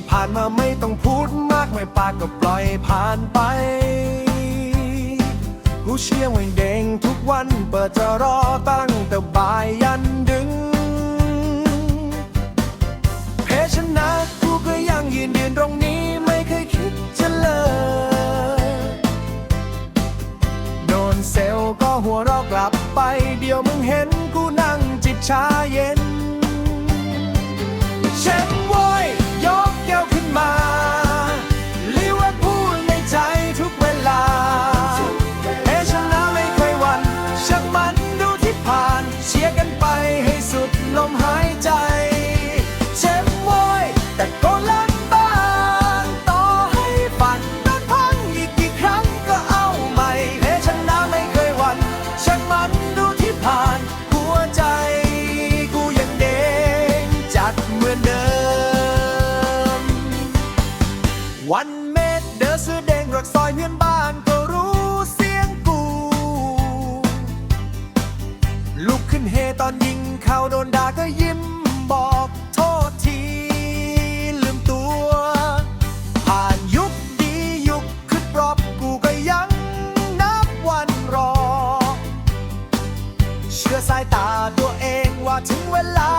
ที่ผ่านมาไม่ต้องพูดมากไม่ปากก็ปล่อยผ่านไป ผู้เชี่ยววัยเด้งทุกวันเปิดจะรอตั้งแต่บ่ายยันดึง เพชรนะกูก็ยังยืนเดินตรงนี้ไม่เคยคิดจะเลิกโดนเซลก็หัวเราะกลับไป เดี๋ยวมึงเห็นกูนั่งจิบชาเย็น วันเม็ดเดอเสื้อแดงรักซอยเพื่อนบ้านก็รู้เสียงกู ลุกขึ้นเฮตอนยิงเข้าโดนด่าก็ยิ้มบอกโทษทีลืมตัว ผ่านยุคดียุคขึ้นรอบกูก็ยังนับวันรอ เชื่อสายตาตัวเองว่าถึงเวลา